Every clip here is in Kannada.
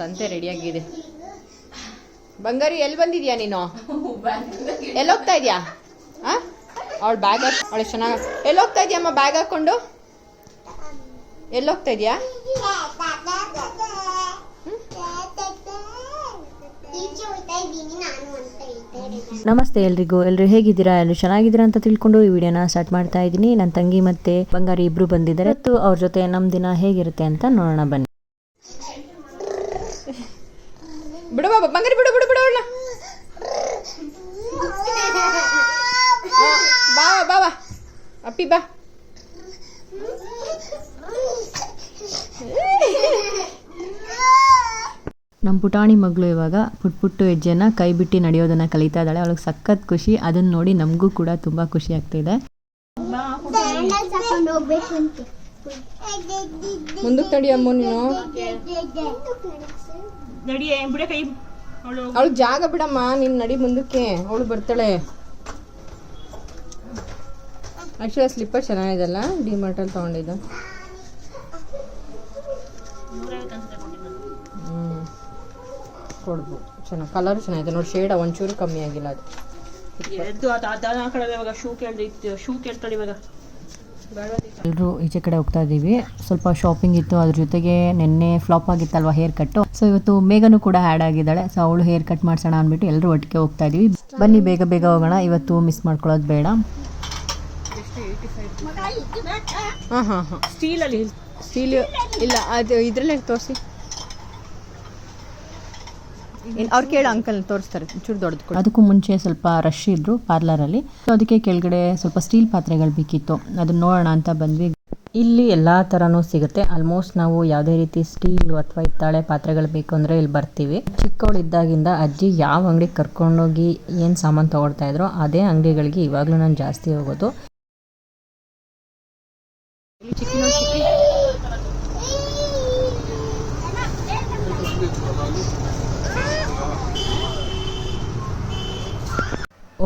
ಸಂತೆ ರೆಡಿಯಾಗಿದೆ. ಬಂಗಾರಿ ಎಲ್ಲಿ ಬಂದಿದ್ಯಾ ನೀನು? ಎಲ್ಲಿ ಹೋಗ್ತಾ ಇದೆಯಾ? ಹಾಂ ಅವಳು ಬ್ಯಾಗ್ ಅವಳು ಚೆನ್ನಾಗಿ ಎಲ್ಲಿ ಹೋಗ್ತಾ ಇದೆಯಮ್ಮ ಬ್ಯಾಗ್ ಹಾಕ್ಕೊಂಡು? ಎಲ್ಲಿ ಹೋಗ್ತಾ ಇದೆಯಾ? ನಮಸ್ತೆ ಎಲ್ರಿಗೂ. ಎಲ್ಲರೂ ಹೇಗಿದ್ದೀರಾ? ಎಲ್ಲರೂ ಚೆನ್ನಾಗಿದ್ದೀರಾ ಅಂತ ತಿಳ್ಕೊಂಡು ಈ ವಿಡಿಯೋನ ಸ್ಟಾರ್ಟ್ ಮಾಡ್ತಾ ಇದ್ದೀನಿ. ನನ್ನ ತಂಗಿ ಮತ್ತೆ ಬಂಗಾರಿ ಇಬ್ರು ಬಂದಿದ್ದಾರೆ. ಮತ್ತು ಅವ್ರ ಜೊತೆ ನಮ್ಮ ದಿನ ಹೇಗಿರುತ್ತೆ ಅಂತ ನೋಡೋಣ ಬನ್ನಿ. ಬಿಡು ಬಾಬಾ ಬಂಗಾರಿ ಬಿಡು ಬಿಡು ಬಿಡು ಅವಳನ್ನ ಬಾ ಬಾ ಬಾ. ಅಪ್ಪಿ ಬಾ. ನಮ್ಮ ಪುಟಾಣಿ ಮಗಳು ಇವಾಗ ಪುಟ್ ಪುಟ್ಟು ಹೆಜ್ಜೆನ ಕೈ ಬಿಟ್ಟು ನಡೆಯೋದನ್ನ ಕಲಿತಾ ಇದ್ದಾಳೆ. ಅವಳಿಗೆ ಸಖತ್ ಖುಷಿ. ಅದನ್ನ ನೋಡಿ ನಮಗೂ ಕೂಡ ತುಂಬಾ ಖುಷಿ ಆಗ್ತಿದೆ. ಮುಂದಕ್ಕೆ ತಡಿ ಅಮ್ಮ ನೀನು. ನಡಿಯೇ ಬಿಡ ಕೈ. ಅವಳು ಜಾಗ ಬಿಡಮ್ಮ ನೀನು ನಡಿ ಮುಂದಕ್ಕೆ. ಅವಳು ಬರ್ತಾಳೆ. ಆಕ್ಚುಲಿ ಸ್ಲಿಪ್ಪರ್ ಚೆನ್ನಾಗಿದೆಲ್ಲ ಡಿ ಮಾರ್ಟಲ್ಲಿ ತೊಗೊಂಡಿದ್ದು. ಹ್ಞೂ ಕೊಡ್ಬೋದು. ಚೆನ್ನಾಗಿ ಕಲರ್ ಚೆನ್ನಾಗಿದೆ. ನೋಡಿ ಶೇಡ್ ಒಂಚೂರು ಕಮ್ಮಿ ಆಗಿಲ್ಲ ಅದು. ಎದ್ದು ಅದ ಕಡೆ ಇವಾಗ ಶೂ ಕೇಳ್ದಿತ್ತು ಶೂ ಕೇಳ್ತಾಳೆ ಇವಾಗ. ಎಲ್ಲರೂ ಈಚೆ ಕಡೆ ಹೋಗ್ತಾ ಇದ್ದೀವಿ. ಸ್ವಲ್ಪ ಶಾಪಿಂಗ್ ಇತ್ತು ಅದ್ರ ಜೊತೆಗೆ ನಿನ್ನೆ ಫ್ಲಾಪ್ ಆಗಿತ್ತಲ್ವಾ ಹೇರ್ ಕಟ್ಟು ಸೊ ಇವತ್ತು ಮೇಘನು ಕೂಡ ಆ್ಯಡ್ ಆಗಿದ್ದಾಳೆ. ಸೊ ಅವಳು ಹೇರ್ ಕಟ್ ಮಾಡ್ಸೋಣ ಅಂದ್ಬಿಟ್ಟು ಎಲ್ಲರೂ ಒಟ್ಟಿಗೆ ಹೋಗ್ತಾ ಇದೀವಿ ಬನ್ನಿ ಬೇಗ ಬೇಗ ಹೋಗೋಣ. ಇವತ್ತು ಮಿಸ್ ಮಾಡ್ಕೊಳ್ಳೋದು ಬೇಡ. ಹಾಂ ಹಾಂ ಹಾಂ. ಸ್ಟೀಲಲ್ಲಿ ಸ್ಟೀಲ್ ಇಲ್ಲ ಅದು ಇದರಲ್ಲೇ ತೋರಿಸಿ. ಅವ್ರು ಕೇಳೋ ಅಂಕಲ್ ತೋರಿಸ್ತಾರೆ ಚೂರು ದೊಡ್ಡದು ಅದಕ್ಕೂ ಮುಂಚೆ ಸ್ವಲ್ಪ ರಶ್ ಇದ್ರು ಪಾರ್ಲರಲ್ಲಿ ಅದಕ್ಕೆ ಕೆಳಗಡೆ ಸ್ವಲ್ಪ ಸ್ಟೀಲ್ ಪಾತ್ರೆಗಳು ಬೇಕಿತ್ತು. ಅದನ್ನ ನೋಡೋಣ ಅಂತ ಬಂದ್ವಿ. ಇಲ್ಲಿ ಎಲ್ಲ ಥರನೂ ಸಿಗುತ್ತೆ. ಆಲ್ಮೋಸ್ಟ್ ನಾವು ಯಾವುದೇ ರೀತಿ ಸ್ಟೀಲ್ ಅಥವಾ ಹಿತ್ತಾಳೆ ಪಾತ್ರೆಗಳು ಬೇಕು ಅಂದರೆ ಇಲ್ಲಿ ಬರ್ತೀವಿ. ಚಿಕ್ಕವಳಿದ್ದಾಗಿಂದ ಅಜ್ಜಿ ಯಾವ ಅಂಗಡಿಗೆ ಕರ್ಕೊಂಡೋಗಿ ಏನು ಸಾಮಾನು ತೊಗೊಳ್ತಾ ಇದ್ರೋ ಅದೇ ಅಂಗಡಿಗಳಿಗೆ ಇವಾಗಲೂ ನಾನು ಜಾಸ್ತಿ ಹೋಗೋದು.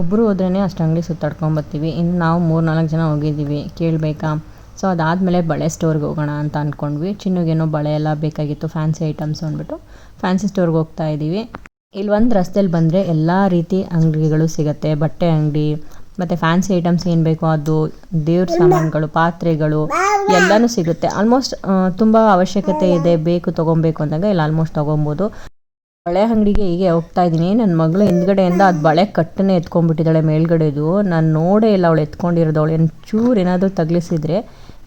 ಒಬ್ಬರು ಹೋದ್ರೇ ಅಷ್ಟು ಅಂಗಡಿ ಸುತ್ತಾಡ್ಕೊಂಬರ್ತೀವಿ ಇನ್ನು ನಾವು ಮೂರು ನಾಲ್ಕು ಜನ ಹೋಗಿದ್ದೀವಿ. ಕೇಳಬೇಕಾ? ಸೊ ಅದಾದಮೇಲೆ ಬಳೆ ಸ್ಟೋರ್ಗೆ ಹೋಗೋಣ ಅಂತ ಅಂದ್ಕೊಂಡ್ವಿ ಚಿನ್ನುಗೇನೋ ಬಳೆ ಎಲ್ಲ ಬೇಕಾಗಿತ್ತು ಫ್ಯಾನ್ಸಿ ಐಟಮ್ಸ್ ಅಂದ್ಬಿಟ್ಟು ಫ್ಯಾನ್ಸಿ ಸ್ಟೋರ್ಗೆ ಹೋಗ್ತಾ ಇದ್ದೀವಿ. ಇಲ್ಲಿ ಒಂದು ರಸ್ತೆಯಲ್ಲಿ ಬಂದರೆ ಎಲ್ಲ ರೀತಿ ಅಂಗಡಿಗಳು ಸಿಗುತ್ತೆ. ಬಟ್ಟೆ ಅಂಗಡಿ, ಮತ್ತು ಫ್ಯಾನ್ಸಿ ಐಟಮ್ಸ್ ಏನು ಬೇಕೋ ಅದು, ದೇವ್ರ ಸಾಮಾನುಗಳು, ಪಾತ್ರೆಗಳು ಎಲ್ಲನೂ ಸಿಗುತ್ತೆ. ಆಲ್ಮೋಸ್ಟ್ ತುಂಬ ಅವಶ್ಯಕತೆ ಇದೆ. ಬೇಕು, ತೊಗೊಬೇಕು ಅಂದಾಗ ಇಲ್ಲಿ ಆಲ್ಮೋಸ್ಟ್ ತೊಗೊಬೋದು. ಬಳೆ ಅಂಗಡಿಗೆ ಹೀಗೆ ಹೋಗ್ತಾ ಇದ್ದೀನಿ. ನನ್ನ ಮಗಳು ಹಿಂದ್ಗಡೆಯಿಂದ ಅದು ಬಳೆ ಕಟ್ಟನೆ ಎತ್ಕೊಂಡ್ಬಿಟ್ಟಿದ್ದಾಳೆ ಮೇಲ್ಗಡೆದು. ನಾನು ನೋಡೇ ಇಲ್ಲ ಅವಳು ಎತ್ಕೊಂಡಿರೋದು ಅವಳು ಚೂರು ಏನಾದರೂ ತಗ್ಲಿಸಿದ್ರೆ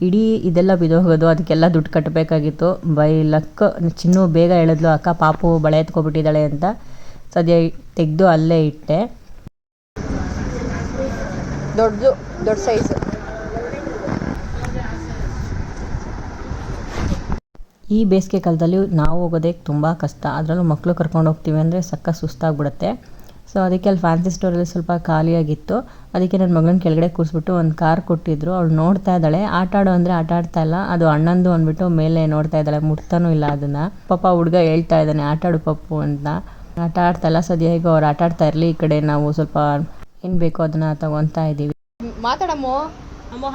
ಇಡೀ ಇದೆಲ್ಲ ಬಿದೋಗೋದು, ಅದಕ್ಕೆಲ್ಲ ದುಡ್ಡು ಕಟ್ಟಬೇಕಾಗಿತ್ತು ಬೈ ಲಕ್. ಚಿನ್ನು ಬೇಗ ಹೇಳಿದ್ಲು, ಅಕ್ಕ, ಪಾಪು ಬಳೆ ಎತ್ಕೊಬಿಟ್ಟಿದ್ದಾಳೆ ಅಂತ. ಸದ್ಯ ತೆಗೆದು ಅಲ್ಲೇ ಇಟ್ಟೆ. ದೊಡ್ಡದು, ದೊಡ್ಡ ಸೈಜು ಈ ಬೇಸಿಗೆ ಕಾಲದಲ್ಲಿ ನಾವು ಹೋಗೋದೇ ತುಂಬ ಕಷ್ಟ. ಅದರಲ್ಲೂ ಮಕ್ಕಳು ಕರ್ಕೊಂಡು ಹೋಗ್ತೀವಿ ಅಂದರೆ ಸಕ್ಕ ಸುಸ್ತಾಗ್ಬಿಡುತ್ತೆ. ಸೊ ಅದಕ್ಕೆ ಅಲ್ಲಿ ಫ್ಯಾನ್ಸಿ ಸ್ಟೋರಲ್ಲಿ ಸ್ವಲ್ಪ ಖಾಲಿಯಾಗಿತ್ತು. ಅದಕ್ಕೆ ನನ್ನ ಮಗನ ಕೆಳಗಡೆ ಕೂರಿಸ್ಬಿಟ್ಟು ಒಂದು ಕಾರ್ ಕೊಟ್ಟಿದ್ರು. ಅವಳು ನೋಡ್ತಾ ಇದ್ದಾಳೆ. ಆಟ ಆಡು ಅಂದರೆ ಆಟ ಆಡ್ತಾ ಇಲ್ಲ. ಅದು ಅಣ್ಣಂದು ಅಂದ್ಬಿಟ್ಟು ಮೇಲೆ ನೋಡ್ತಾ ಇದ್ದಾಳೆ. ಮುಟ್ತಾನೂ ಇಲ್ಲ ಅದನ್ನು. ಪಾಪ ಹುಡುಗ ಹೇಳ್ತಾ ಇದ್ದಾನೆ ಆಟ ಆಡು ಪಪ್ಪು ಅಂತ. ಆಟ ಆಡ್ತಾ ಇಲ್ಲ. ಸದ್ಯ ಹೇಗೋ ಅವ್ರು ಆಟ ಆಡ್ತಾ ಇರಲಿ. ಈ ಕಡೆ ನಾವು ಸ್ವಲ್ಪ ಏನು ಬೇಕೋ ಅದನ್ನು ತಗೊತಾ ಇದ್ದೀವಿ ಮಾತಾಡಮ್ಮ. ಅಮ್ಮ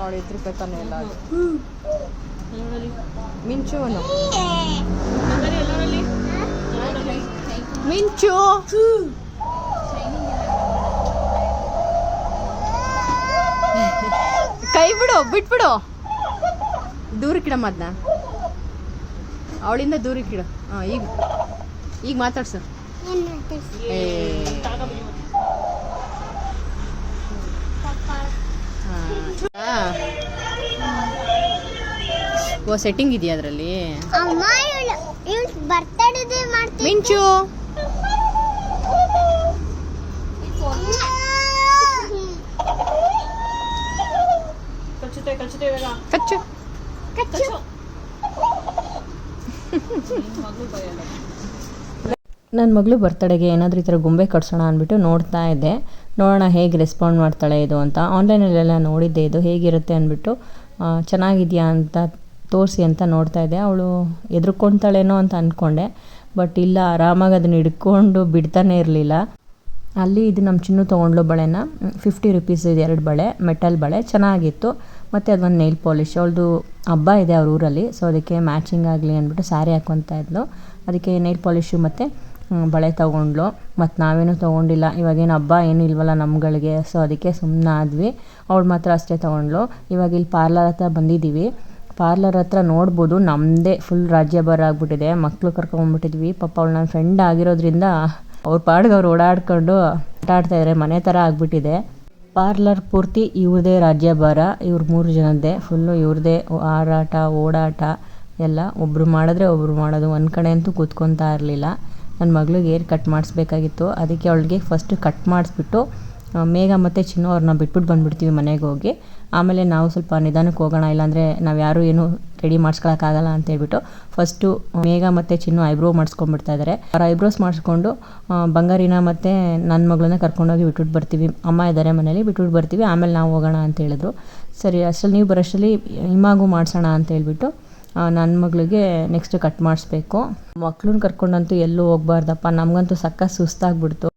ಅವಳು ಇದ್ರ ರೂಪಾಯಿ ಎಲ್ಲ ಅದು. ಮಿಂಚು ಮಿಂಚು. ಕೈ ಬಿಡು ಬಿಟ್ಬಿಡು. ದೂರಕ್ಕಿಡಮ್ಮ ಅದನ್ನ ಅವಳಿಂದ ದೂರಕ್ಕಿಡು ಹಾಂ ಈಗ. ಈಗ ಮಾತಾಡ್ಸಿ? ಏ. ಓ ಸೆಟ್ಟಿಂಗ್ ಇದೆಯಾ ಅದರಲ್ಲಿ? ಮಿಂಚು. ಕಚ್ಚು. ಕಚ್ಚು. ಕಚ್ಚು. ನನ್ನ ಮಗಳು ಬರ್ತಡೆಗೆ ಏನಾದರೂ ಈ ಥರ ಗೊಂಬೆ ಕಟ್ಸೋಣ ಅಂದ್ಬಿಟ್ಟು ನೋಡ್ತಾ ಇದ್ದೆ. ನೋಡೋಣ ಹೇಗೆ ರೆಸ್ಪಾಂಡ್ ಮಾಡ್ತಾಳೆ ಇದು ಅಂತ. ಆನ್ಲೈನಲ್ಲೆಲ್ಲ ನೋಡಿದ್ದೆ ಇದು ಹೇಗಿರುತ್ತೆ ಅಂದ್ಬಿಟ್ಟು ಚೆನ್ನಾಗಿದೆಯಾ ಅಂತ ತೋರಿಸಿ ಅಂತ ನೋಡ್ತಾ ಇದ್ದೆ. ಅವಳು ಎದುರ್ಕೊಳ್ತಾಳೇನೋ ಅಂತ ಅಂದ್ಕೊಂಡೆ ಬಟ್ ಇಲ್ಲ, ಆರಾಮಾಗಿ ಅದನ್ನು ಹಿಡ್ಕೊಂಡು ಬಿಡ್ತಾನೆ ಇರಲಿಲ್ಲ. ಅಲ್ಲಿ ಇದು ನಮ್ಮ ಚಿನ್ನು ತೊಗೊಂಡ್ಲು ಬಳೆನ. ಫಿಫ್ಟಿ ರುಪೀಸ್ ಇದು ಎರಡು ಬಳೆ ಮೆಟಲ್ ಬಳೆ. ಚೆನ್ನಾಗಿತ್ತು. ಮತ್ತು ಅದೊಂದು ನೈಲ್ ಪಾಲಿಶ್ ಅವಳದು ಹಬ್ಬ ಇದೆ ಅವ್ರ ಊರಲ್ಲಿ. ಸೊ ಅದಕ್ಕೆ ಮ್ಯಾಚಿಂಗ್ ಆಗಲಿ ಅಂದ್ಬಿಟ್ಟು ಸ್ಯಾರಿ ಹಾಕ್ಕೊತಾ ಇದ್ಲು. ಅದಕ್ಕೆ ನೈಲ್ ಪಾಲಿಶು ಮತ್ತು ಬಳೆ ತೊಗೊಂಡ್ಳು ಮತ್ತು ನಾವೇನು ತೊಗೊಂಡಿಲ್ಲ. ಇವಾಗೇನು ಹಬ್ಬ ಏನೂ ಇಲ್ವಲ್ಲ ನಮ್ಗಳಿಗೆ ಸೊ ಅದಕ್ಕೆ ಸುಮ್ಮನೆ ಆದ್ವಿ. ಅವಳು ಮಾತ್ರ ಅಷ್ಟೇ ತೊಗೊಂಡ್ಳು. ಇವಾಗ ಇಲ್ಲಿ ಪಾರ್ಲರ್ ಹತ್ರ ಬಂದಿದ್ದೀವಿ ಪಾರ್ಲರ್ ಹತ್ರ ನೋಡ್ಬೋದು ನಮ್ಮದೇ ಫುಲ್ ರಾಜ್ಯಭಾರ ಆಗಿಬಿಟ್ಟಿದೆ. ಮಕ್ಕಳು ಕರ್ಕೊಂಡ್ಬಿಟ್ಟಿದ್ವಿ ಪಾಪ ಅವಳು ನನ್ನ ಫ್ರೆಂಡ್ ಆಗಿರೋದ್ರಿಂದ ಅವ್ರ ಪಾಡ್ಗೆ ಅವ್ರು ಓಡಾಡ್ಕೊಂಡು ಆಟ ಆಡ್ತಾಯಿದ್ದಾರೆ ಮನೆ ಥರ ಆಗಿಬಿಟ್ಟಿದೆ. ಪಾರ್ಲರ್ ಪೂರ್ತಿ ಇವ್ರದೇ ರಾಜ್ಯಭಾರ. ಇವ್ರ ಮೂರು ಜನದ್ದೇ. ಫುಲ್ಲು ಇವ್ರದೇ ಹಾರಾಟ, ಓಡಾಟ ಎಲ್ಲ ಒಬ್ಬರು ಮಾಡಿದ್ರೆ ಒಬ್ಬರು ಮಾಡೋದು. ಒಂದು ಕಡೆ ಅಂತೂ ಕೂತ್ಕೊತಾ ಇರಲಿಲ್ಲ. ನನ್ನ ಮಗಳಿಗೆ ಏರ್ ಕಟ್ ಮಾಡಿಸ್ಬೇಕಾಗಿತ್ತು, ಅದಕ್ಕೆ ಅವಳಿಗೆ ಫಸ್ಟ್ ಕಟ್ ಮಾಡಿಸ್ಬಿಟ್ಟು ಮೇಘ ಮತ್ತು ಚಿನ್ನು ಅವ್ರನ್ನ ಬಿಟ್ಬಿಟ್ಟು ಬಂದುಬಿಡ್ತೀವಿ ಮನೆಗೆ ಹೋಗಿ. ಆಮೇಲೆ ನಾವು ಸ್ವಲ್ಪ ನಿಧಾನಕ್ಕೆ ಹೋಗೋಣ, ಇಲ್ಲಾಂದರೆ ನಾವು ಯಾರೂ ಏನು ರೆಡಿ ಮಾಡಿಸ್ಕೊಳಕ್ಕಾಗಲ್ಲ ಅಂತ ಹೇಳ್ಬಿಟ್ಟು ಫಸ್ಟು ಮೇಘ ಮತ್ತು ಚಿನ್ನು ಐಬ್ರೋ ಮಾಡಿಸ್ಕೊಂಡ್ಬಿಡ್ತಾ ಇದ್ದಾರೆ ಅವ್ರ ಐಬ್ರೋಸ್ ಮಾಡಿಸ್ಕೊಂಡು ಬಂಗಾರಿನ ಮತ್ತು ನನ್ನ ಮಗಳನ್ನ ಕರ್ಕೊಂಡೋಗಿ ಬಿಟ್ಬಿಟ್ಟು ಬರ್ತೀವಿ. ಅಮ್ಮ ಇದ್ದಾರೆ ಮನೇಲಿ ಬಿಟ್ಬಿಟ್ಟು ಬರ್ತೀವಿ. ಆಮೇಲೆ ನಾವು ಹೋಗೋಣ ಅಂತ ಹೇಳಿದ್ರು. ಸರಿ, ಅಷ್ಟರಲ್ಲಿ ನೀವು ಬರೋಷ್ಟರಲ್ಲಿ ಹಿಮಾಗೂ ಮಾಡಿಸೋಣ ಅಂತ ಹೇಳ್ಬಿಟ್ಟು ನನ್ನ ಮಗಳಿಗೆ ನೆಕ್ಸ್ಟ್ ಕಟ್ ಮಾಡಿಸ್ಬೇಕು. ಮಕ್ಳನ್ನ ಕರ್ಕೊಂಡಂತೂ ಎಲ್ಲೂ ಹೋಗ್ಬಾರ್ದಪ್ಪ, ನಮಗಂತೂ ಸಕ್ಕ ಸುಸ್ತಾಗ್ಬಿಡ್ತು.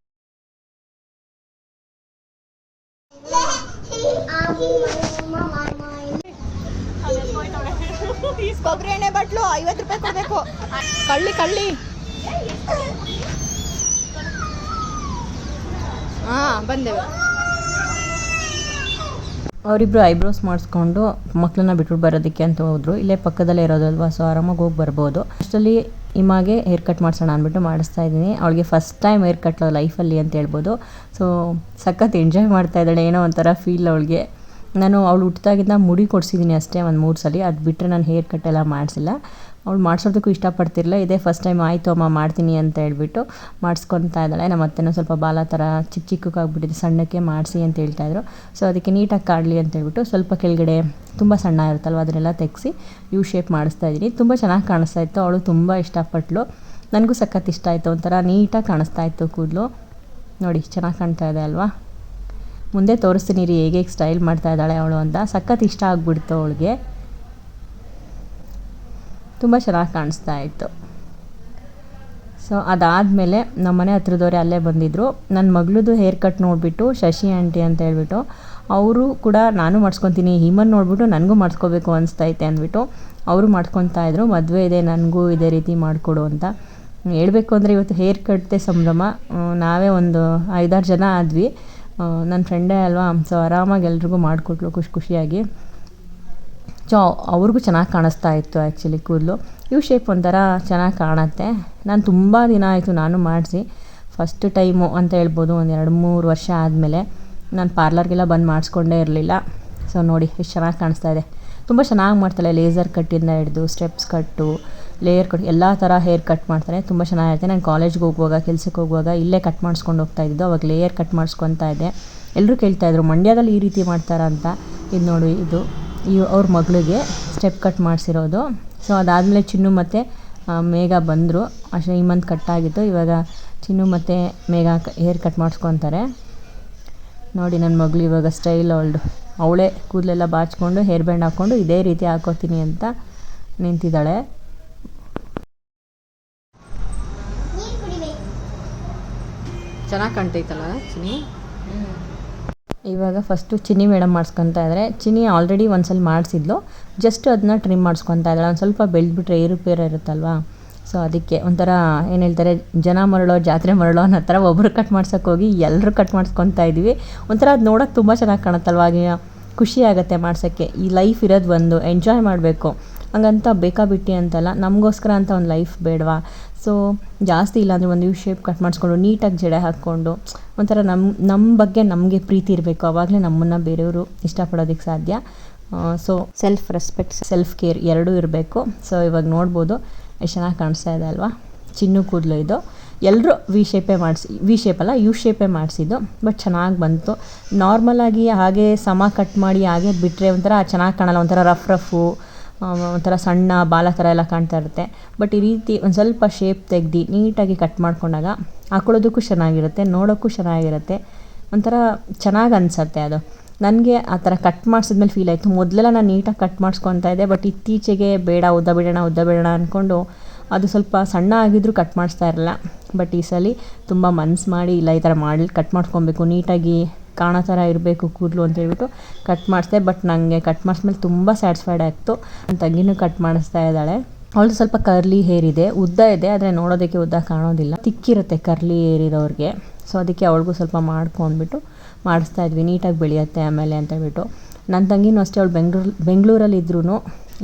ಕೊಬ್ಬರಿ ಎಣ್ಣೆ ಬಟ್ಲು, ಐವತ್ತು ರೂಪಾಯಿ ಕೊಡಬೇಕು. ಕಳ್ಳಿ ಕಳ್ಳಿ. ಹಾಂ ಬಂದೆವು ಅವರಿಬ್ಬರು ಐಬ್ರೋಸ್ ಮಾಡಿಸ್ಕೊಂಡು ಮಕ್ಕಳನ್ನ ಬಿಟ್ಬಿಟ್ಟು ಬರೋದಕ್ಕೆ ಅಂತ ಹೋದ್ರು. ಇಲ್ಲೇ ಪಕ್ಕದಲ್ಲೇ ಇರೋದಲ್ವಾ ಸೊ ಆರಾಮಾಗಿ ಹೋಗಿ ಬರ್ಬೋದು. ಅಷ್ಟರಲ್ಲಿ ಇಮಾಗೆ ಹೇರ್ ಕಟ್ ಮಾಡಿಸೋಣ ಅಂದ್ಬಿಟ್ಟು ಮಾಡಿಸ್ತಾ ಇದ್ದೀನಿ. ಅವಳಿಗೆ ಫಸ್ಟ್ ಟೈಮ್ ಹೇರ್ ಕಟ್ ಲೈಫಲ್ಲಿ ಅಂತ ಹೇಳ್ಬೋದು. ಸೊ ಸಖತ್ ಎಂಜಾಯ್ ಮಾಡ್ತಾ ಇದ್ದಾಳೆ, ಏನೋ ಒಂಥರ ಫೀಲ್ ಅವಳಿಗೆ. ನಾನು ಅವಳು ಹುಟ್ಟಿದಾಗಿಂದ ಮುಡಿ ಕೊಡಿಸಿದ್ದೀನಿ ಅಷ್ಟೇ ಒಂದು ಮೂರು ಸಲ. ಅದು ಬಿಟ್ಟರೆ ನಾನು ಹೇರ್ ಕಟ್ ಎಲ್ಲ ಮಾಡಿಸಿಲ್ಲ. ಅವಳು ಮಾಡಿಸೋದಕ್ಕೂ ಇಷ್ಟಪಡ್ತಿರಲಿಲ್ಲ. ಇದೇ ಫಸ್ಟ್ ಟೈಮ್ ಆಯಿತು, ಅಮ್ಮ ಮಾಡ್ತೀನಿ ಅಂತ ಹೇಳ್ಬಿಟ್ಟು ಮಾಡಿಸ್ಕೊತಾ ಇದ್ದಾಳೆ. ನಮ್ಮ ಅತ್ತೆನೂ ಸ್ವಲ್ಪ ಬಾಲ ಥರ ಚಿಕ್ಕ ಚಿಕ್ಕಕ್ಕಾಗ್ಬಿಟ್ಟಿದೆ. ಸಣ್ಣಕ್ಕೆ ಮಾಡಿಸಿ ಅಂತ ಹೇಳ್ತಾಯಿದ್ರು ಸೊ ಅದಕ್ಕೆ ನೀಟಾಗಿ ಕಾಡಲಿ ಅಂತ ಹೇಳ್ಬಿಟ್ಟು ಸ್ವಲ್ಪ ಕೆಳಗಡೆ ತುಂಬ ಸಣ್ಣ ಇರುತ್ತಲ್ವ, ಅದನ್ನೆಲ್ಲ ತೆಗೆಸಿ ಯು ಶೇಪ್ ಮಾಡಿಸ್ತಾ ಇದ್ದೀನಿ. ತುಂಬ ಚೆನ್ನಾಗಿ ಕಾಣಿಸ್ತಾ ಇತ್ತು. ಅವಳು ತುಂಬ ಇಷ್ಟಪಟ್ಟಳು ನನಗೂ ಸಖತ್ ಇಷ್ಟ ಆಯಿತು. ಒಂಥರ ನೀಟಾಗಿ ಕಾಣಿಸ್ತಾ ಇತ್ತು ಕೂದಲು. ನೋಡಿ, ಚೆನ್ನಾಗಿ ಕಾಣ್ತಾ ಇದೆ ಅಲ್ವಾ? ಮುಂದೆ ತೋರಿಸ್ತೀನಿ ರೀ ಹೇಗೆ ಸ್ಟೈಲ್ ಮಾಡ್ತಾ ಇದ್ದಾಳೆ ಅವಳು ಅಂತ. ಸಖತ್ ಇಷ್ಟ ಆಗ್ಬಿಡ್ತು ಅವಳಿಗೆ. ತುಂಬ ಚೆನ್ನಾಗಿ ಕಾಣಿಸ್ತಾ ಇತ್ತು. ಸೊ ಅದಾದಮೇಲೆ ನಮ್ಮ ಮನೆ ಹತ್ರದವರೇ ಅಲ್ಲೇ ಬಂದಿದ್ದರು ನನ್ನ ಮಗಳದು ಹೇರ್ ಕಟ್ ನೋಡಿಬಿಟ್ಟು, ಶಶಿ ಆಂಟಿ ಅಂತ ಹೇಳ್ಬಿಟ್ಟು, ಅವರು ಕೂಡ ನಾನು ಮಾಡಿಸ್ಕೊತೀನಿ, ಹಿಮನ್ ನೋಡಿಬಿಟ್ಟು ನನಗೂ ಮಾಡಿಸ್ಕೋಬೇಕು ಅನಿಸ್ತೈತೆ ಅಂದ್ಬಿಟ್ಟು ಅವರು ಮಾಡ್ಕೊತಾ ಇದ್ರು. ಮದುವೆ ಇದೆ, ನನಗೂ ಇದೇ ರೀತಿ ಮಾಡಿಕೊಡು ಅಂತ. ಹೇಳಬೇಕು ಅಂದರೆ ಇವತ್ತು ಹೇರ್ ಕಟ್ತೆ ಸಂಭ್ರಮ. ನಾವೇ ಒಂದು ಐದಾರು ಜನ ಆದ್ವಿ. ನನ್ನ ಫ್ರೆಂಡೇ ಅಲ್ವಾ, ಸೊ ಆರಾಮಾಗಿ ಎಲ್ರಿಗೂ ಮಾಡಿಕೊಟ್ಲು ಖುಷಿ ಖುಷಿಯಾಗಿ. ಸೊ ಅವ್ರಿಗೂ ಚೆನ್ನಾಗಿ ಕಾಣಿಸ್ತಾ ಇತ್ತು ಆ್ಯಕ್ಚುಲಿ ಕೂದಲು. ಯು ಶೇಪ್ ಒಂಥರ ಚೆನ್ನಾಗಿ ಕಾಣುತ್ತೆ. ನಾನು ತುಂಬ ದಿನ ಆಯಿತು ನಾನು ಮಾಡಿಸಿ. ಫಸ್ಟ್ ಟೈಮು ಅಂತ ಹೇಳ್ಬೋದು, ಒಂದು ಎರಡು ಮೂರು ವರ್ಷ ಆದಮೇಲೆ ನಾನು ಪಾರ್ಲರ್ಗೆಲ್ಲ ಬಂದು ಮಾಡಿಸ್ಕೊಂಡೇ ಇರಲಿಲ್ಲ. ಸೊ ನೋಡಿ, ಎಷ್ಟು ಚೆನ್ನಾಗಿ ಕಾಣಿಸ್ತಾ ಇದೆ. ತುಂಬ ಚೆನ್ನಾಗಿ ಮಾಡ್ತಾಳೆ ಲೇಸರ್ ಕಟ್ಟಿಂದ ಹಿಡಿದು ಸ್ಟೆಪ್ಸ್ ಕಟ್ಟು ಲೇಯರ್ ಕಟ್ ಎಲ್ಲ ಥರ ಹೇರ್ ಕಟ್ ಮಾಡ್ತಾರೆ ತುಂಬ ಚೆನ್ನಾಗಿರುತ್ತೆ ನಾನು ಕಾಲೇಜ್ಗೆ ಹೋಗುವಾಗ, ಕೆಲಸಕ್ಕೆ ಹೋಗುವಾಗ ಇಲ್ಲೇ ಕಟ್ ಮಾಡಿಸ್ಕೊಂಡು ಹೋಗ್ತಾ ಇದ್ದು, ಅವಾಗ ಲೇಯರ್ ಕಟ್ ಮಾಡಿಸ್ಕೊತಾ ಇದ್ದೆ. ಎಲ್ಲರೂ ಕೇಳ್ತಾಯಿದ್ರು ಮಂಡ್ಯದಲ್ಲಿ ಈ ರೀತಿ ಮಾಡ್ತಾರಾ ಅಂತ ಇದು ನೋಡಿ, ಇದು ಈ ಅವ್ರ ಮಗಳಿಗೆ ಸ್ಟೆಪ್ ಕಟ್ ಮಾಡಿಸಿರೋದು. ಸೊ ಅದಾದಮೇಲೆ ಚಿನ್ನು ಮತ್ತು ಮೇಘ ಬಂದರು. ಅಷ್ಟೇ ಈ ಮಂತ್ ಕಟ್ಟಾಗಿತ್ತು ಇವಾಗ ಚಿನ್ನು ಮತ್ತು ಮೇಘ ಹೇರ್ ಕಟ್ ಮಾಡಿಸ್ಕೊತಾರೆ. ನೋಡಿ ನನ್ನ ಮಗಳು ಇವಾಗ ಸ್ಟೈಲ್ ಅವಳು ಅವಳೇ ಕೂದಲೆಲ್ಲ ಬಾಚ್ಕೊಂಡು ಹೇರ್ ಬ್ಯಾಂಡ್ ಹಾಕ್ಕೊಂಡು ಇದೇ ರೀತಿ ಹಾಕೋತೀನಿ ಅಂತ ನಿಂತಿದ್ದಾಳೆ. ಚೆನ್ನಾಗಿ ಕಾಣ್ತೈತಲ್ಲ ಚಿನಿ ಇವಾಗ ಫಸ್ಟು ಚಿನ್ನಿ ಮೇಡಮ್ ಮಾಡಿಸ್ಕೊತಾ ಇದ್ದಾರೆ ಚಿನ್ನಿ ಆಲ್ರೆಡಿ ಒಂದ್ಸಲ ಮಾಡಿಸಿದ್ಲು. ಜಸ್ಟ್ ಅದನ್ನ ಟ್ರಿಮ್ ಮಾಡಿಸ್ಕೊತಾ ಇದ್ದಾಳೆ ಒಂದು ಸ್ವಲ್ಪ ಬೆಳೆದ್ಬಿಟ್ರೆ ಏರುಪೇರು ಇರುತ್ತಲ್ವಾ? ಸೊ ಅದಕ್ಕೆ ಒಂಥರ ಏನು ಹೇಳ್ತಾರೆ, ಜನ ಮರಳೋ, ಜಾತ್ರೆ ಮರಳೋ ಅನ್ನೋ ಥರ ಒಬ್ಬರು ಕಟ್ ಮಾಡ್ಸೋಕೆ ಹೋಗಿ ಎಲ್ಲರೂ ಕಟ್ ಮಾಡಿಸ್ಕೊತಾ ಇದ್ದೀವಿ. ಒಂಥರ ಅದು ನೋಡೋಕೆ ತುಂಬ ಚೆನ್ನಾಗಿ ಕಾಣುತ್ತಲ್ವ? ಹಾಗೆ ಖುಷಿ ಆಗುತ್ತೆ ಮಾಡ್ಸೋಕ್ಕೆ. ಈ ಲೈಫ್ ಇರೋದು ಒಂದು. ಎಂಜಾಯ್ ಮಾಡಬೇಕು. ಹಂಗಂತ ಬೇಕಾಬಿಟ್ಟಿ ಅಂತಲ್ಲ ನಮಗೋಸ್ಕರ ಅಂತ ಒಂದು ಲೈಫ್ ಬೇಡವಾ? ಸೊ ಜಾಸ್ತಿ ಇಲ್ಲಾಂದರೆ ಒಂದು ಯು ಶೇಪ್ ಕಟ್ ಮಾಡಿಸ್ಕೊಂಡು ನೀಟಾಗಿ ಜಡೆ ಹಾಕ್ಕೊಂಡು ಒಂಥರ ನಮ್ಮ ನಮ್ಮ ಬಗ್ಗೆ ನಮಗೆ ಪ್ರೀತಿ ಇರಬೇಕು. ಆವಾಗಲೇ ನಮ್ಮನ್ನು ಬೇರೆಯವರು ಇಷ್ಟಪಡೋದಕ್ಕೆ ಸಾಧ್ಯ. So self respect self care ಎರಡೂ ಇರಬೇಕು. ಸೊ ಇವಾಗ ನೋಡ್ಬೋದು ಎಷ್ಟು ಚೆನ್ನಾಗಿ ಕಾಣಿಸ್ತಾ ಇದೆ ಅಲ್ವಾ? ಚಿನ್ನು ಕೂದಲು ಇದು. ಎಲ್ಲರೂ ವಿ ಶೇಪೇ ಮಾಡಿಸಿ ವಿ ಶೇಪಲ್ಲ ಯು ಶೇಪೇ ಮಾಡಿಸಿದ್ದು. ಬಟ್ ಚೆನ್ನಾಗಿ ಬಂತು. ನಾರ್ಮಲಾಗಿ ಹಾಗೆ ಸಮ ಕಟ್ ಮಾಡಿ ಹಾಗೆ ಬಿಟ್ಟರೆ ಒಂಥರ ಚೆನ್ನಾಗಿ ಕಾಣಲ್ಲ ಒಂಥರ ರಫ್ ರಫು ಒಂಥರ ಸಣ್ಣ ಬಾಲ ಥರ ಎಲ್ಲ ಕಾಣ್ತಾ ಇರುತ್ತೆ. ಬಟ್ ಈ ರೀತಿ ಒಂದು ಸ್ವಲ್ಪ ಶೇಪ್ ತೆಗ್ದು ನೀಟಾಗಿ ಕಟ್ ಮಾಡ್ಕೊಂಡಾಗ ಹಾಕೊಳ್ಳೋದಕ್ಕೂ ಚೆನ್ನಾಗಿರುತ್ತೆ, ನೋಡೋಕ್ಕೂ ಚೆನ್ನಾಗಿರುತ್ತೆ. ಒಂಥರ ಚೆನ್ನಾಗಿ ಅನಿಸತ್ತೆ ಅದು. ನನಗೆ ಆ ಥರ ಕಟ್ ಮಾಡಿಸಿದ್ಮೇಲೆ ಫೀಲ್ ಆಯಿತು. ಮೊದಲೆಲ್ಲ ನಾನು ನೀಟಾಗಿ ಕಟ್ ಮಾಡಿಸ್ಕೊತಾ ಇದ್ದೆ ಬಟ್ ಇತ್ತೀಚೆಗೆ ಬೇಡ, ಉದ್ದ ಬಿಡೋಣ ಉದ್ದ ಬಿಡೋಣ ಅಂದ್ಕೊಂಡು ಅದು ಸ್ವಲ್ಪ ಸಣ್ಣ ಆಗಿದ್ದರೂ ಕಟ್ ಮಾಡಿಸ್ತಾ ಇರಲಿಲ್ಲ ಬಟ್ ಈ ಸಲ ತುಂಬ ಮನ್ಸು ಮಾಡಿ ಇಲ್ಲ ಈ ಥರ ಮಾಡಿ ಕಟ್ ಮಾಡ್ಕೊಬೇಕು ನೀಟಾಗಿ ಕಾಣೋ ಥರ ಇರಬೇಕು ಕೂದಲು ಅಂತ ಹೇಳ್ಬಿಟ್ಟು ಕಟ್ ಮಾಡಿಸ್ದೆ. ಬಟ್ ನನಗೆ ಕಟ್ ಮಾಡಿಸ್ಮೇಲೆ ತುಂಬ ಸ್ಯಾಟಿಸ್ಫೈಡ್ ಆಯಿತು ನನ್ನ ತಂಗಿನೂ ಕಟ್ ಮಾಡಿಸ್ತಾ ಇದ್ದಾಳೆ. ಅವಳು ಸ್ವಲ್ಪ ಕರ್ಲಿ ಹೇರ್ ಇದೆ. ಉದ್ದ ಇದೆ, ಆದರೆ ನೋಡೋದಕ್ಕೆ ಉದ್ದ ಕಾಣೋದಿಲ್ಲ. ತಿಕ್ಕಿರುತ್ತೆ ಕರ್ಲಿ ಹೇರ್ ಇರೋರಿಗೆ. ಸೊ ಅದಕ್ಕೆ ಅವಳಿಗೂ ಸ್ವಲ್ಪ ಮಾಡ್ಕೊಂಡ್ಬಿಟ್ಟು ಮಾಡಿಸ್ತಾ ಇದ್ವಿ. ನೀಟಾಗಿ ಬೆಳೆಯುತ್ತೆ ಆಮೇಲೆ ಅಂತ ಹೇಳ್ಬಿಟ್ಟು. ನನ್ನ ತಂಗಿನೂ ಅಷ್ಟೇ, ಅವಳು ಬೆಂಗ್ಳೂರು ಬೆಂಗಳೂರಲ್ಲಿ ಇದ್ರೂ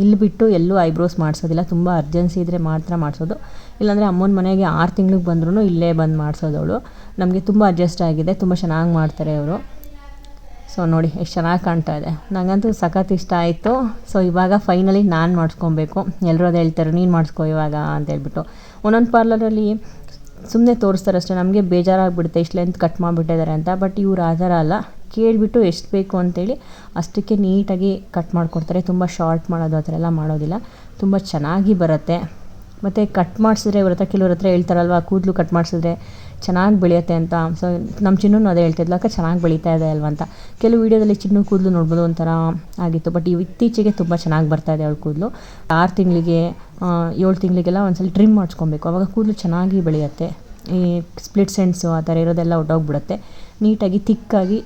ಇಲ್ಲಿ ಬಿಟ್ಟು ಎಲ್ಲೂ ಐಬ್ರೋಸ್ ಮಾಡಿಸೋದಿಲ್ಲ. ತುಂಬ ಅರ್ಜೆನ್ಸಿ ಇದ್ದರೆ ಮಾತ್ರ ಮಾಡಿಸೋದು. ಇಲ್ಲಾಂದರೆ ಅಮ್ಮನ ಮನೆಗೆ ಆರು ತಿಂಗ್ಳಿಗೆ ಬಂದ್ರೂ ಇಲ್ಲೇ ಬಂದು ಮಾಡಿಸೋದವಳು. ನಮಗೆ ತುಂಬ ಅಡ್ಜಸ್ಟ್ ಆಗಿದೆ, ತುಂಬ ಚೆನ್ನಾಗಿ ಮಾಡ್ತಾರೆ ಅವರು. ಸೊ ನೋಡಿ, ಎಷ್ಟು ಚೆನ್ನಾಗಿ ಕಾಣ್ತಾ ಇದೆ. ನನಗಂತೂ ಸಖತ್ ಇಷ್ಟ ಆಯಿತು. ಸೊ ಇವಾಗ ಫೈನಲಿ ನಾನು ಮಾಡಿಸ್ಕೊಬೇಕು. ಎಲ್ಲರೂ ಅದು ಹೇಳ್ತಾರೆ, ನೀನು ಮಾಡಿಸ್ಕೊ ಇವಾಗ ಅಂತ ಹೇಳ್ಬಿಟ್ಟು. ಒಂದೊಂದು ಪಾರ್ಲರಲ್ಲಿ ಸುಮ್ಮನೆ ತೋರಿಸ್ತಾರೆ ಅಷ್ಟೇ, ನಮಗೆ ಬೇಜಾರಾಗ್ಬಿಡುತ್ತೆ, ಇಷ್ಟು ಲೆಂತ್ ಕಟ್ ಮಾಡಿಬಿಟ್ಟಿದ್ದಾರೆ ಅಂತ. ಬಟ್ ಇವ್ರು ಆ ಥರ ಅಲ್ಲ. ಕೇಳಿಬಿಟ್ಟು ಎಷ್ಟು ಬೇಕು ಅಂತೇಳಿ ಅಷ್ಟಕ್ಕೆ ನೀಟಾಗಿ ಕಟ್ ಮಾಡಿಕೊಡ್ತಾರೆ. ತುಂಬ ಶಾರ್ಟ್ ಮಾಡೋದು, ಆ ಥರ ಎಲ್ಲ ಮಾಡೋದಿಲ್ಲ. ತುಂಬ ಚೆನ್ನಾಗಿ ಬರುತ್ತೆ. ಮತ್ತು ಕಟ್ ಮಾಡಿಸಿದ್ರೆ, ಇವ್ರ ಹತ್ರ, ಕೆಲವ್ರ ಹತ್ರ ಹೇಳ್ತಾರಲ್ವ, ಕೂದಲು ಕಟ್ ಮಾಡಿಸಿದ್ರೆ. ಚೆನ್ನಾಗಿ ಬೆಳೆಯುತ್ತೆ ಅಂತ. ಸೊ ನಮ್ಮ ಚಿನ್ನೂ ಅದೇ ಹೇಳ್ತಿದ್ಲು, ಅಕ್ಕ, ಚೆನ್ನಾಗಿ ಬೆಳೀತಾ ಇದೆ ಅಲ್ವ ಅಂತ. ಕೆಲವು ವೀಡಿಯೋದಲ್ಲಿ ಚಿನ್ನು ಕೂದಲು ನೋಡ್ಬೋದು ಒಂಥರ ಆಗಿತ್ತು ಬಟ್ ಇತ್ತೀಚೆಗೆ ತುಂಬ ಚೆನ್ನಾಗಿ ಬರ್ತಾ ಇದೆ ಅವಳ ಕೂದಲು. ಆರು ತಿಂಗಳಿಗೆ ಏಳು ತಿಂಗಳಿಗೆಲ್ಲ ಒಂದ್ಸಲ ಟ್ರಿಮ್ ಮಾಡಿಸ್ಕೊಬೇಕು. ಅವಾಗ ಕೂದಲು ಚೆನ್ನಾಗಿ ಬೆಳೆಯುತ್ತೆ. ಈ ಸ್ಪ್ಲಿಟ್ ಸೆಂಟ್ಸು ಆ ಥರ ಇರೋದೆಲ್ಲ ಒಡ್ಡೋಗ್ಬಿಡುತ್ತೆ ನೀಟಾಗಿ, ತಿಕ್ಕಾಗಿ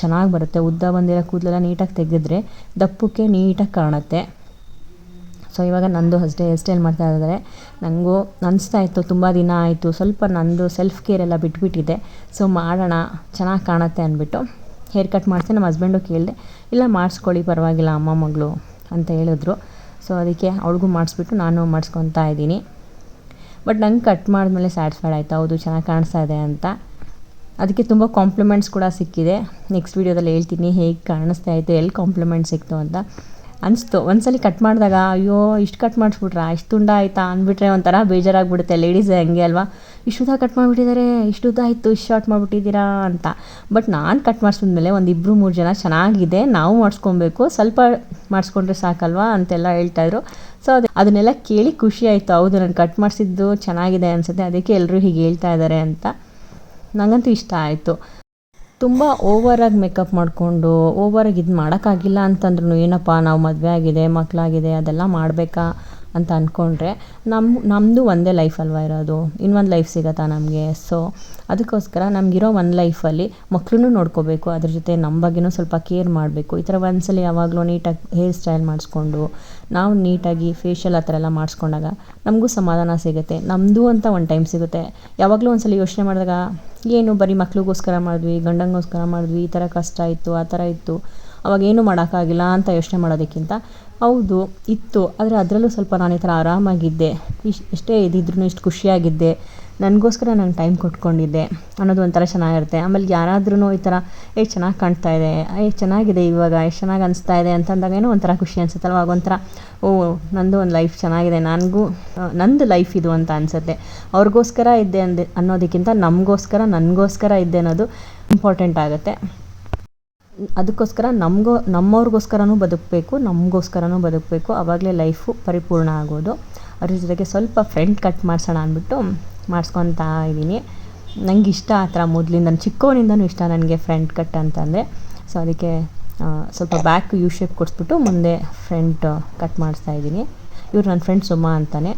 ಚೆನ್ನಾಗಿ ಬರುತ್ತೆ. ಉದ್ದ ಬಂದಿರೋ ಕೂದಲೆಲ್ಲ ನೀಟಾಗಿ ತೆಗೆದ್ರೆ ದಪ್ಪಕ್ಕೆ ನೀಟಾಗಿ ಕಾಣುತ್ತೆ. ಸೊ ಇವಾಗ ನಂದು ಹಸ್ಡೆ ಹೇರ್ ಸ್ಟೈಲ್ ಮಾಡ್ತಾ ಇದ್ದಾರೆ. ನನಗೂ ಅನಿಸ್ತಾ ಇತ್ತು, ತುಂಬ ದಿನ ಆಯಿತು, ಸ್ವಲ್ಪ ನಂದು ಸೆಲ್ಫ್ ಕೇರ್ ಎಲ್ಲ ಬಿಟ್ಬಿಟ್ಟಿದೆ. ಸೊ ಮಾಡೋಣ, ಚೆನ್ನಾಗಿ ಕಾಣುತ್ತೆ ಅಂದ್ಬಿಟ್ಟು ಹೇರ್ ಕಟ್ ಮಾಡಿಸಿ ನಮ್ಮ ಹಸ್ಬೆಂಡು ಕೇಳಿದೆ, ಇಲ್ಲ, ಮಾಡಿಸ್ಕೊಳ್ಳಿ, ಪರವಾಗಿಲ್ಲ, ಅಮ್ಮ, ಮಗಳು, ಅಂತ ಹೇಳಿದ್ರು. ಸೊ ಅದಕ್ಕೆ ಅವ್ಳಿಗೂ ಮಾಡಿಸ್ಬಿಟ್ಟು ನಾನು ಮಾಡಿಸ್ಕೊತಾ ಇದ್ದೀನಿ. ಬಟ್ ನಂಗೆ ಕಟ್ ಮಾಡಿದ್ಮೇಲೆ ಸ್ಯಾಟಿಸ್ಫೈಡ್ ಆಯಿತು, ಹೌದು, ಚೆನ್ನಾಗಿ ಕಾಣಿಸ್ತಾ ಇದೆ ಅಂತ. ಅದಕ್ಕೆ ತುಂಬ ಕಾಂಪ್ಲಿಮೆಂಟ್ಸ್ ಕೂಡ ಸಿಕ್ಕಿದೆ. ನೆಕ್ಸ್ಟ್ ವೀಡಿಯೋದಲ್ಲಿ ಹೇಳ್ತೀನಿ, ಹೇಗೆ ಕಾಣಿಸ್ತಾ ಇತ್ತು ಎಲ್ಲಿ ಕಾಂಪ್ಲಿಮೆಂಟ್ ಸಿಕ್ತು ಅಂತ. ಅನಿಸ್ತು. ಒಂದ್ಸಲಿ ಕಟ್ ಮಾಡಿದಾಗ, ಅಯ್ಯೋ, ಇಷ್ಟು ಕಟ್ ಮಾಡಿಸ್ಬಿಟ್ರ? ಇಷ್ಟು ತುಂಡ ಆಯ್ತಾ? ಅಂದ್ಬಿಟ್ರೆ ಒಂಥರ ಬೇಜಾರಾಗ್ಬಿಡುತ್ತೆ. ಲೇಡೀಸ್ ಹಂಗೆ ಅಲ್ವಾ? ಇಷ್ಟು ಉದ್ದ ಕಟ್ ಮಾಡಿಬಿಟ್ಟಿದ್ದಾರೆ ಇಷ್ಟು ಉದ್ದ ಆಯಿತು? ಇಷ್ಟು ಶಾರ್ಟ್ ಮಾಡಿಬಿಟ್ಟಿದ್ದೀರಾ? ಅಂತ. ಬಟ್ ನಾನು ಕಟ್ ಮಾಡಿಸಿದ್ಮೇಲೆ ಒಂದು ಇಬ್ಬರು ಮೂರು ಜನ ಚೆನ್ನಾಗಿದೆ, ನಾವು ಮಾಡಿಸ್ಕೊಬೇಕು. ಸ್ವಲ್ಪ ಮಾಡಿಸ್ಕೊಂಡ್ರೆ ಸಾಕಲ್ವಾ? ಅಂತೆಲ್ಲ ಹೇಳ್ತಾಯಿದ್ರು ಸೊ ಅದೇ, ಅದನ್ನೆಲ್ಲ ಕೇಳಿ ಖುಷಿ ಆಯಿತು. ಹೌದು, ನಾನು ಕಟ್ ಮಾಡಿಸಿದ್ದು ಚೆನ್ನಾಗಿದೆ ಅನಿಸುತ್ತೆ. ಅದಕ್ಕೆ ಎಲ್ಲರೂ ಹೀಗೆ ಹೇಳ್ತಾ ಇದ್ದಾರೆ ಅಂತ. ನನಗಂತೂ ಇಷ್ಟ ಆಯಿತು. ತುಂಬ ಓವರಾಗಿ ಮೇಕಪ್ ಮಾಡಿಕೊಂಡು ಓವರಾಗಿ ಇದು ಮಾಡೋಕ್ಕಾಗಿಲ್ಲ ಅಂತಂದ್ರೂ ಏನಪ್ಪ, ನಾವು ಮದುವೆ ಆಗಿದೆ ಮಕ್ಕಳಾಗಿದೆ ಅದೆಲ್ಲ ಮಾಡಬೇಕಾ? ಅಂತ ಅಂದ್ಕೊಂಡ್ರೆ ನಮ್ಮ ನಮ್ಮದು ಒಂದೇ ಲೈಫ್ ಅಲ್ವಾ ಇರೋದು? ಇನ್ನೊಂದು ಲೈಫ್ ಸಿಗತ್ತಾ ನಮಗೆ? ಸೊ ಅದಕ್ಕೋಸ್ಕರ ನಮಗಿರೋ ಒಂದು ಲೈಫಲ್ಲಿ ಮಕ್ಕಳನ್ನೂ ನೋಡ್ಕೋಬೇಕು, ಅದ್ರ ಜೊತೆ ನಮ್ಮ ಬಗ್ಗೆನೂ ಸ್ವಲ್ಪ ಕೇರ್ ಮಾಡಬೇಕು. ಈ ಥರ ಒಂದ್ಸಲ ಯಾವಾಗಲೂ ನೀಟಾಗಿ ಹೇರ್ ಸ್ಟೈಲ್ ಮಾಡಿಸ್ಕೊಂಡು, ನಾವು ನೀಟಾಗಿ ಫೇಶಿಯಲ್ ಆ ಥರ ಎಲ್ಲ ಮಾಡಿಸ್ಕೊಂಡಾಗ ನಮಗೂ ಸಮಾಧಾನ ಸಿಗುತ್ತೆ. ನಮ್ಮದು ಅಂತ ಒಂದು ಟೈಮ್ ಸಿಗುತ್ತೆ. ಯಾವಾಗಲೂ ಒಂದ್ಸಲ ಯೋಚನೆ ಮಾಡಿದಾಗ, ಏನು ಬರೀ ಮಕ್ಳಿಗೋಸ್ಕರ ಮಾಡಿದ್ವಿ ಗಂಡಂಗೋಸ್ಕರ ಮಾಡಿದ್ವಿ, ಈ ಥರ ಕಷ್ಟ ಇತ್ತು, ಆ ಥರ ಇತ್ತು. ಅವಾಗ ಏನೂ ಮಾಡೋಕ್ಕಾಗಿಲ್ಲ ಅಂತ ಯೋಚನೆ ಮಾಡೋದಕ್ಕಿಂತ ಹೌದು, ಇತ್ತು. ಆದರೆ ಅದರಲ್ಲೂ ಸ್ವಲ್ಪ ನಾನು ಈ ಥರ ಆರಾಮಾಗಿದ್ದೆ. ಇಷ್ಟು ಎಷ್ಟೇ ಇದಿದ್ರೂ ಇಷ್ಟು ಖುಷಿಯಾಗಿದ್ದೆ. ನನಗೋಸ್ಕರ ನಾನು ಟೈಮ್ ಕೊಟ್ಕೊಂಡಿದ್ದೆ. ಅನ್ನೋದು ಒಂಥರ ಚೆನ್ನಾಗಿರುತ್ತೆ. ಆಮೇಲೆ ಯಾರಾದ್ರೂ ಈ ಥರ ಏ ಚೆನ್ನಾಗಿ ಕಾಣ್ತಾ ಇದೆ. ಏ ಚೆನ್ನಾಗಿದೆ ಇವಾಗ. ಎಷ್ಟು ಚೆನ್ನಾಗಿ ಅನಿಸ್ತಾ ಇದೆ. ಅಂತಂದಾಗ ಏನೋ ಒಂಥರ ಖುಷಿ ಅನಿಸುತ್ತಲ್ವ ಆಗ ಒಂಥರ, ಓ, ನಂದು ಒಂದು ಲೈಫ್ ಚೆನ್ನಾಗಿದೆ. ನನಗೂ ನಂದು ಲೈಫ್ ಇದು ಅಂತ ಅನಿಸುತ್ತೆ. ಅವ್ರಿಗೋಸ್ಕರ ಇದ್ದೆ ಅಂದೆ, ಅನ್ನೋದಕ್ಕಿಂತ ನಮಗೋಸ್ಕರ, ನನಗೋಸ್ಕರ ಇದ್ದೆ ಅನ್ನೋದು ಇಂಪಾರ್ಟೆಂಟ್ ಆಗುತ್ತೆ. ಅದಕ್ಕೋಸ್ಕರ ನಮಗೋ, ನಮ್ಮವ್ರಿಗೋಸ್ಕರನೂ ಬದುಕಬೇಕು, ನಮಗೋಸ್ಕರನೂ ಬದುಕಬೇಕು ಆವಾಗಲೇ ಲೈಫು ಪರಿಪೂರ್ಣ ಆಗೋದು. ಅದ್ರ ಜೊತೆಗೆ ಸ್ವಲ್ಪ ಫ್ರಂಟ್ ಕಟ್ ಮಾಡಿಸೋಣ ಅಂದ್ಬಿಟ್ಟು ಮಾಡಿಸ್ಕೊತಾ ಇದ್ದೀನಿ. ನನಗೆ ಇಷ್ಟ ಆ ಥರ ಮೊದಲಿಂದ ಚಿಕ್ಕವನಿಂದನೂ ಇಷ್ಟ ನನಗೆ ಫ್ರಂಟ್ ಕಟ್ ಅಂತಂದರೆ. ಸೊ ಅದಕ್ಕೆ ಸ್ವಲ್ಪ ಬ್ಯಾಕ್ ಯು ಶೇಪ್ ಕೊಡಿಸ್ಬಿಟ್ಟು ಮುಂದೆ ಫ್ರಂಟ್ ಕಟ್ ಮಾಡಿಸ್ತಾ ಇದ್ದೀನಿ. ಇವ್ರು ನನ್ನ ಫ್ರೆಂಡ್ ಸುಮಾ ಅಂತಾನೆ.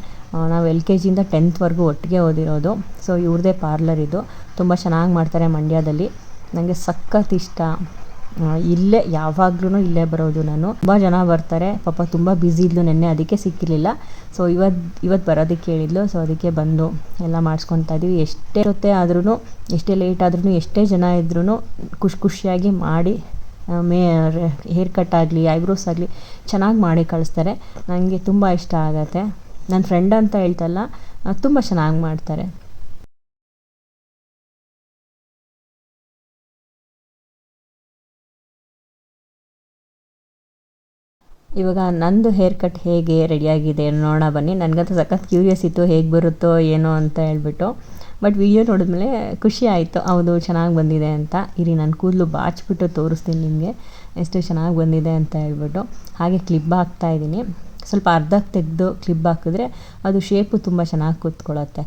ನಾವು ಎಲ್ ಕೆ ಜಿಯಿಂದ ಟೆಂತ್ವರೆಗೂ ಒಟ್ಟಿಗೆ ಓದಿರೋದು. ಸೊ ಇವ್ರದ್ದೇ ಪಾರ್ಲರ್ ಇದು. ತುಂಬ ಚೆನ್ನಾಗಿ ಮಾಡ್ತಾರೆ ಮಂಡ್ಯದಲ್ಲಿ. ನನಗೆ ಸಖತ್ ಇಷ್ಟ. ಇಲ್ಲೇ ಯಾವಾಗ್ಲೂ ಇಲ್ಲೇ ಬರೋದು ನಾನು. ತುಂಬ ಜನ ಬರ್ತಾರೆ. ಪಾಪ ತುಂಬ ಬ್ಯುಸಿ ಇದ್ಲು ನೆನ್ನೆ, ಅದಕ್ಕೆ ಸಿಕ್ಕಿರಲಿಲ್ಲ. ಸೊ ಇವತ್ತು ಇವತ್ತು ಬರೋದಕ್ಕೆ ಹೇಳಿದ್ಲು. ಸೊ ಅದಕ್ಕೆ ಬಂದು ಎಲ್ಲ ಮಾಡಿಸ್ಕೊತಾ ಇದ್ದೀವಿ ಎಷ್ಟೇ ಇರುತ್ತೆ ಆದ್ರೂ ಎಷ್ಟೇ ಲೇಟ್ ಆದ್ರೂ ಎಷ್ಟೇ ಜನ ಇದ್ರೂ ಖುಷಿ ಖುಷಿಯಾಗಿ ಮಾಡಿ ಮೇ ಹೇರ್ ಕಟ್ ಆಗಲಿ ಐಬ್ರೋಸ್ ಆಗಲಿ ಚೆನ್ನಾಗಿ ಮಾಡಿ ಕಳಿಸ್ತಾರೆ. ನನಗೆ ತುಂಬ ಇಷ್ಟ ಆಗತ್ತೆ. ನನ್ನ ಫ್ರೆಂಡ್ ಅಂತ ಹೇಳ್ತಲ್ಲ ತುಂಬ ಚೆನ್ನಾಗಿ ಮಾಡ್ತಾರೆ. ಇವಾಗ ನಂದು ಹೇರ್ ಕಟ್ ಹೇಗೆ ರೆಡಿಯಾಗಿದೆ ನೋಡೋಣ ಬನ್ನಿ. ನನಗಂತೂ ಸಖತ್ ಕ್ಯೂರಿಯಸ್ ಇತ್ತು ಹೇಗೆ ಬರುತ್ತೋ ಏನೋ ಅಂತ ಹೇಳ್ಬಿಟ್ಟು. ಬಟ್ ವಿಡಿಯೋ ನೋಡಿದ್ಮೇಲೆ ಖುಷಿ ಆಯಿತು. ಹೌದು, ಚೆನ್ನಾಗಿ ಬಂದಿದೆ ಅಂತ. ಇರಿ, ನಾನು ಕೂದಲು ಬಾಚ್ಬಿಟ್ಟು ತೋರಿಸ್ತೀನಿ ನಿಮಗೆ. ಎಷ್ಟು ಚೆನ್ನಾಗಿ ಬಂದಿದೆ ಅಂತ ಹೇಳ್ಬಿಟ್ಟು. ಹಾಗೆ ಕ್ಲಿಪ್ ಹಾಕ್ತಾ ಇದ್ದೀನಿ. ಸ್ವಲ್ಪ ಅರ್ಧಕ್ಕೆ ತೆಗೆದು ಕ್ಲಿಪ್ ಹಾಕಿದ್ರೆ ಅದು ಶೇಪು ತುಂಬ ಚೆನ್ನಾಗಿ ಕೂತ್ಕೊಳ್ಳುತ್ತೆ.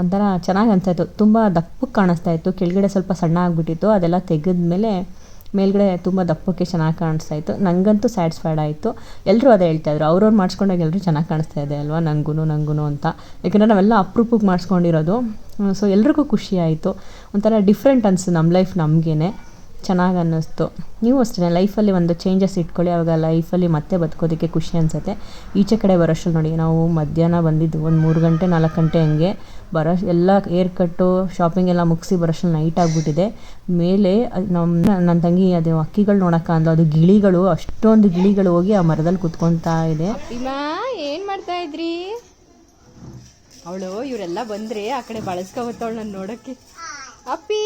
ಒಂಥರ ಚೆನ್ನಾಗಿ ಅನಿಸ್ತಾಯಿತ್ತು ತುಂಬ ದಪ್ಪಕ್ಕೆ ಕಾಣಿಸ್ತಾ ಇತ್ತು. ಕೆಳಗಡೆ ಸ್ವಲ್ಪ ಸಣ್ಣ ಆಗಿಬಿಟ್ಟಿತ್ತು ಅದೆಲ್ಲ ತೆಗೆದ್ಮೇಲೆ ಮೇಲ್ಗಡೆ ತುಂಬ ದಪ್ಪಕ್ಕೆ ಚೆನ್ನಾಗಿ ಕಾಣಿಸ್ತಾ ಇತ್ತು. ನನಗಂತೂ ಸ್ಯಾಟಿಸ್ಫೈಡ್ ಆಯಿತು. ಎಲ್ಲರೂ ಅದೇ ಹೇಳ್ತಾ ಹೇಳ್ತಾಯಿದ್ರು ಅವ್ರವ್ರು ಮಾಡಿಸ್ಕೊಂಡಾಗ ಎಲ್ಲರೂ ಚೆನ್ನಾಗಿ ಕಾಣಿಸ್ತಾ ಇದೆ ಅಲ್ವಾ? ನನಗೂ ನನಗೂ ಅಂತ. ಯಾಕಂದರೆ ನಾವೆಲ್ಲ ಅಪ್ರೂಪಕ್ಕೆ ಮಾಡಿಸ್ಕೊಂಡಿರೋದು. ಸೊ ಎಲ್ರಿಗೂ ಖುಷಿ ಆಯಿತು. ಒಂಥರ ಡಿಫ್ರೆಂಟ್ ಅನಿಸ್ತು ನಮ್ಮ ಲೈಫ್ ನಮಗೇನೆ. ಚೆನ್ನಾಗಿ ಅನ್ನಿಸ್ತು ನೀವು ಅಷ್ಟೇ ಲೈಫಲ್ಲಿ ಒಂದು ಚೇಂಜಸ್ ಇಟ್ಕೊಳ್ಳಿ ಆವಾಗ ಲೈಫಲ್ಲಿ ಮತ್ತೆ ಬದುಕೋದಕ್ಕೆ ಖುಷಿ ಅನಿಸುತ್ತೆ. ಈಚೆ ಕಡೆ ಬರೋಷ್ಟು ನೋಡಿ ನಾವು ಮಧ್ಯಾಹ್ನ ಬಂದಿದ್ದು ಒಂದು ಮೂರು ಗಂಟೆ ನಾಲ್ಕು ಗಂಟೆ ಹಂಗೆ ಬರೋ ಎಲ್ಲ ಏರ್ ಕಟ್ಟು ಶಾಪಿಂಗ್ ಎಲ್ಲ ಮುಗಿಸಿ ಬರೋಷ್ಟು ನೈಟ್ ಆಗಿಬಿಟ್ಟಿದೆ. ಮೇಲೆ ನಮ್ಮ ನನ್ನ ತಂಗಿ ಅದು ಅಕ್ಕಿಗಳು ನೋಡೋಕೆ ಅಂದ್ಲು. ಅದು ಗಿಳಿಗಳು ಅಷ್ಟೊಂದು ಗಿಳಿಗಳು ಹೋಗಿ ಆ ಮರದಲ್ಲಿ ಕುತ್ಕೊತಾ ಇದೆ. ಏನು ಮಾಡ್ತಾ ಇದ್ರಿ? ಅವಳು ಇವರೆಲ್ಲ ಬಂದ್ರೆ ಆ ಕಡೆ ಬಳಸ್ಕೊಬತ್ತವಳು ನಾನು ನೋಡೋಕ್ಕೆ. ಅಪ್ಪಿ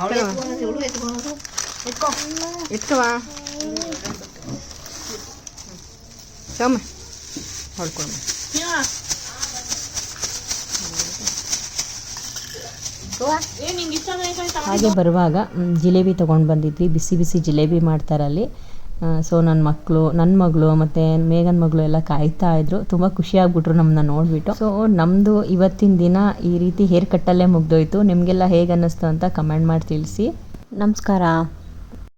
ಆದ್ರೆ ಹಾಗೆ ಬರುವಾಗ ಜಿಲೇಬಿ ತೊಗೊಂಡು ಬಂದಿದ್ವಿ. ಬಿಸಿ ಬಿಸಿ ಜಿಲೇಬಿ ಮಾಡ್ತಾರೆ ಅಲ್ಲಿ ಸೊ ನನ್ನ ಮಕ್ಕಳು ನನ್ನ ಮಗಳು ಮತ್ತು ಮೇಘನ ಮಗಳು ಎಲ್ಲ ಕಾಯ್ತಾ ಇದ್ರು. ತುಂಬ ಖುಷಿಯಾಗ್ಬಿಟ್ರು ನಮ್ಮನ್ನ ನೋಡಿಬಿಟ್ಟು. ಸೊ ನಮ್ಮದು ಇವತ್ತಿನ ದಿನ ಈ ರೀತಿ ಹೇರ್ ಕಟ್ಟಲ್ಲೇ ಮುಗ್ದೋಯ್ತು. ನಿಮಗೆಲ್ಲ ಹೇಗೆ ಅನ್ನಿಸ್ತು ಅಂತ ಕಮೆಂಟ್ ಮಾಡಿ ತಿಳಿಸಿ. ನಮಸ್ಕಾರ.